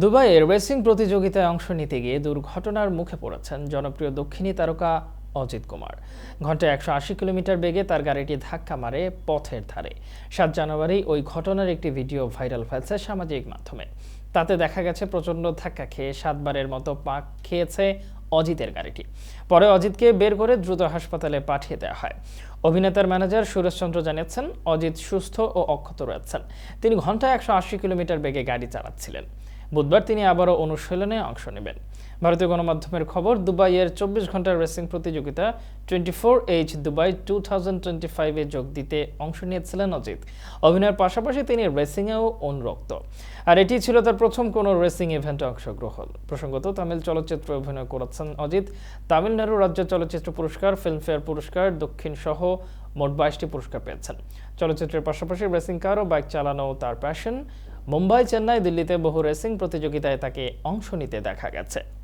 দুবাইয়ের রেসিং প্রতিযোগিতায় অংশ নিতে গিয়ে দুর্ঘটনার মুখে পড়েছেন জনপ্রিয় দক্ষিণী তারকা অজিত কুমার। ঘন্টায় একশো আশি কিলোমিটার বেগে তার গাড়িটি ধাক্কা মারে পথের ধারে। সাত জানুয়ারি ওই ঘটনার একটি ভিডিও ভাইরাল হয়েছে সামাজিক মাধ্যমে। তাতে দেখা গেছে, প্রচণ্ড ধাক্কা খেয়ে সাতবারের মতো পাক খেয়েছে অজিতের গাড়িটি। পরে অজিতকে বের করে দ্রুত হাসপাতালে পাঠিয়ে দেওয়া হয়। অভিনেতার ম্যানেজার সুরেশচন্দ্র জানিয়েছেন, অজিত সুস্থ ও অক্ষত রয়েছেন। তিনি ঘন্টায় একশো আশি কিলোমিটার বেগে গাড়ি চালাচ্ছিলেন। বুধবার তিনি আবারও অনুশীলনে অংশ নেবেন। ভারতীয় গণমাধ্যমের খবর, দুবাইয়ের চব্বিশ ঘণ্টার রেসিং প্রতিযোগিতা twenty four H Dubai two thousand twenty ফাইভে যোগ দিতে অংশ নিয়েছিলেন অজিত। অভিনয়ের পাশাপাশি তিনি রেসিংয়েও অনুরক্ত। আর এটি ছিল তার প্রথম কোনো রেসিং ইভেন্টে অংশগ্রহণ। প্রসঙ্গত, তামিল চলচ্চিত্রে অভিনয় করেছেন অজিত। তামিলনাড়ু রাজ্য চলচ্চিত্র পুরস্কার, ফিল্মফেয়ার পুরস্কার, দক্ষিণ সহ মোট বাইশটি পুরস্কার পেয়েছেন। চলচ্চিত্রের পাশাপাশি রেসিং কার ও বাইক চালানো তার প্যাশন মুম্বাই চেন্নাই দিল্লিতে বহু রেসিং প্রতিযোগিতায় তাকে অংশ নিতে দেখা গেছে।